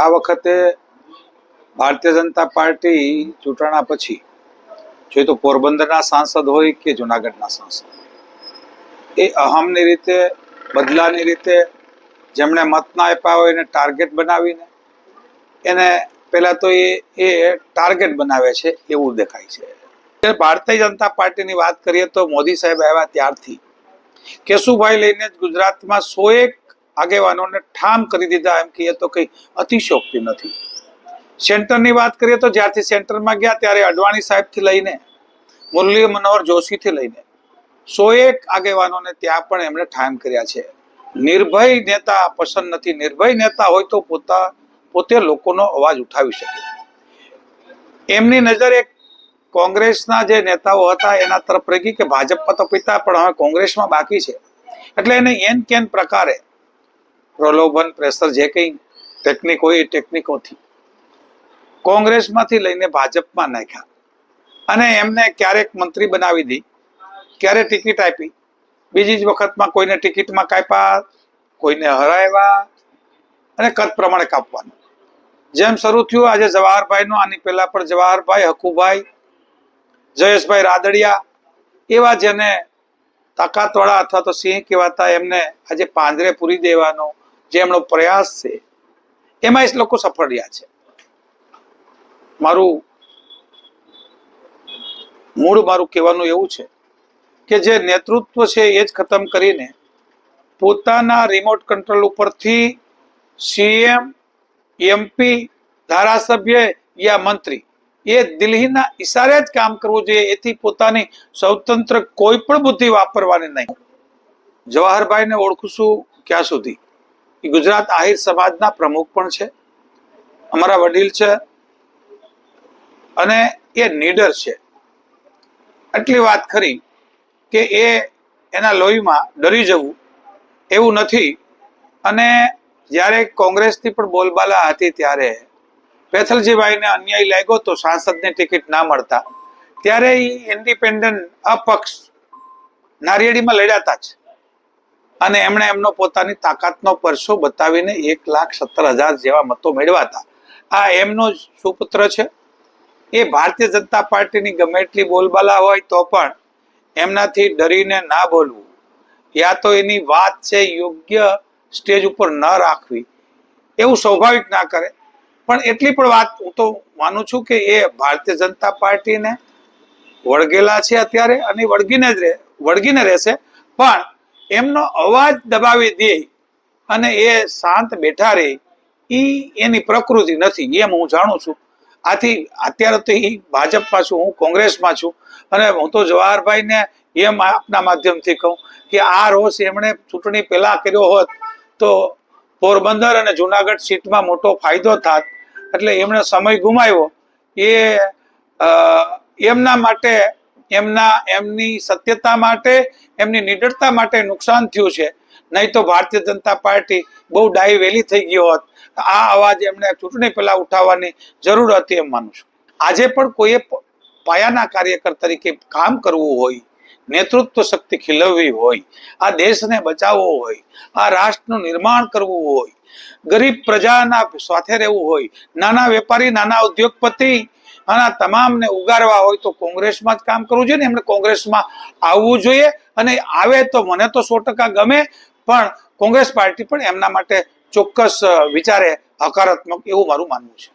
આ વખતે ભારતીય જનતા પાર્ટી ચૂંટણા પછી, જોઈએ તો પોરબંદરના સાંસદ હોય કે જુનાગઢના સાંસદ, એ અહમની રીતે, બદલાની રીતે જેમણે મત ના આપ્યા હોય એને ટાર્ગેટ બનાવીને, એને પહેલા તો એ એ ટાર્ગેટ બનાવે છે એવું દેખાય છે. ભારતીય જનતા પાર્ટીની વાત કરીએ તો મોદી સાહેબ આવ્યા ત્યારથી. કેશુભાઈ લઈને જ ગુજરાતમાં સો એક આગેવાનોને ઠામ કરી દીધા એમ કહીએ તો કંઈ અતિશોક્તિ નથી. સેન્ટરની વાત કરીએ તો જ્યારથી સેન્ટરમાં ગયા ત્યારે અડવાણી સાહેબથી લઈને, મુરલી મનોહર જોશીથી લઈને, સો એક આગેવાનોને ત્યાં પણ એમણે ઠામ કર્યા છે. નિર્ભય નેતા પસંદ નથી. નિર્ભય નેતા હોય તો પોતા, પોતે લોકોનો અવાજ ઉઠાવી શકે. એમની નજર એક કોંગ્રેસના જે નેતાઓ હતા એના તરફ રહી કે ભાજપમાં તો પિતા, પણ હવે કોંગ્રેસમાં બાકી છે. એટલે એને એન કેન પ્રકારે પ્રલોભન, પ્રેશર જે કંઈ ટેકનિક હોય એ ટેકનિકોથી કોંગ્રેસમાંથી લઈને ભાજપમાં નાખ્યા. અને એમને ક્યારેક મંત્રી બનાવી દી, ક્યારે ટિકિટ આપી. બીજી જ વખતમાં કોઈને ટિકિટમાં કાપ્યા, કોઈને હરાવ્યા અને કદ પ્રમાણે કાપવાનું. જેમ શરૂ થયું, આજે જવાહરભાઈનું, આની પહેલા પણ જવાહરભાઈ, હકુભાઈ, જયેશભાઈ રાદડિયા, એવા જેને તાકાતવાળા અથવા તો સિંહ કહેવાતા એમને આજે પાંજરે પૂરી દેવાનો જે એમનો પ્રયાસ છે, એમાં એ લોકો સફળ રહ્યા છે. મારું મૂળ મારું કહેવાનું એવું છે કે જે નેતૃત્વ છે એ જ ખતમ કરીને પોતાના રિમોટ કંટ્રોલ ઉપરથી સીએમ એમપી ધારાસભ્ય યા મંત્રી એ દિલ્હીના ઈશારે જ કામ કરવું જોઈએ, એથી પોતાની સ્વતંત્ર કોઈ પણ બુદ્ધિ વાપરવાની નહીં. જવાહરભાઈને ઓળખું છું ક્યાં સુધી? એ ગુજરાત આહિર સમાજના પ્રમુખ પણ છે, અમારા વડીલ છે અને એ નીડર છે. આટલી વાત ખરી કે એ એના લોહીમાં ડરી જવું એવું નથી અને જ્યારે કોંગ્રેસથી પણ બોલબાલા હતી ત્યારે પેથલજીભાઈને અન્યાય લાગ્યો તો સાંસદની ટિકિટ ના મળતા. ત્યારે એ ઇન્ડિપેન્ડન્ટ અપક્ષ નારિયેળીમાં લડ્યાતા જ. અને એમણે એમનો પોતાની તાકાતનો પરસો બતાવીને એક લાખ સત્તર હજાર જેવા મતો મેળવાતા આ એમનો સુપુત્ર છે. એ ભારતીય જનતા પાર્ટીની ગમે એટલી બોલબાલા હોય તો પણ એમનાથી ડરીને ના બોલવું. યા તો એની વાત છે યોગ્ય સ્ટેજ ઉપર ન રાખવી. એવું સ્વાભાવિક ના કરે. પણ એટલી પણ વાત હું તો માનું છું કે એ ભારતીય જનતા પાર્ટીને વળગેલા છે અત્યારે અને વળગીને જ રહે વળગીને રહેશે. પણ એમનો અવાજ દબાવી દે અને એ શાંત બેઠા રહે એ એની પ્રકૃતિ નથી, એમ હું જાણું છું. આથી અત્યારે તો એ ભાજપમાં છું, હું કોંગ્રેસમાં છું. અને હું તો જવાહરભાઈને એમ આપના માધ્યમથી કહું કે આ રોષ એમણે ચૂંટણી પહેલા કર્યો હોત તો પોરબંદર અને જુનાગઢ સીટમાં મોટો ફાયદો થાત. એટલે એમણે સમય ગુમાવ્યો. એ એમના માટે એમના, એમની સત્યતા માટે, એમની નિડરતા માટે નુકસાન થયું છે. નહીં તો ભારતીય જનતા પાર્ટી બહુ ડાઈ વેલી થઈ ગયો હોત. આ અવાજ એમને ચૂંટણી પહેલા ઉઠાવવાની જરૂર હતી એમ માનું છું. આજે પણ કોઈએ પાયાના કાર્યકર તરીકે કામ કરવું હોય, નેતૃત્વ શક્તિ ખીલવવી હોય, આ દેશને બચાવવો હોય, આ રાષ્ટ્રનું નિર્માણ કરવું હોય, ગરીબ પ્રજાના સાથે રહેવું હોય, નાના વેપારી, નાના ઉદ્યોગપતિ આના તમામને ઉગારવા હોય તો કોંગ્રેસમાં જ કામ કરવું જોઈએ ને એમણે કોંગ્રેસમાં આવવું જોઈએ. અને આવે તો મને તો સો ગમે, પણ કોંગ્રેસ પાર્ટી પણ એમના માટે ચોક્કસ વિચારે હકારાત્મક એવું મારું માનવું છે.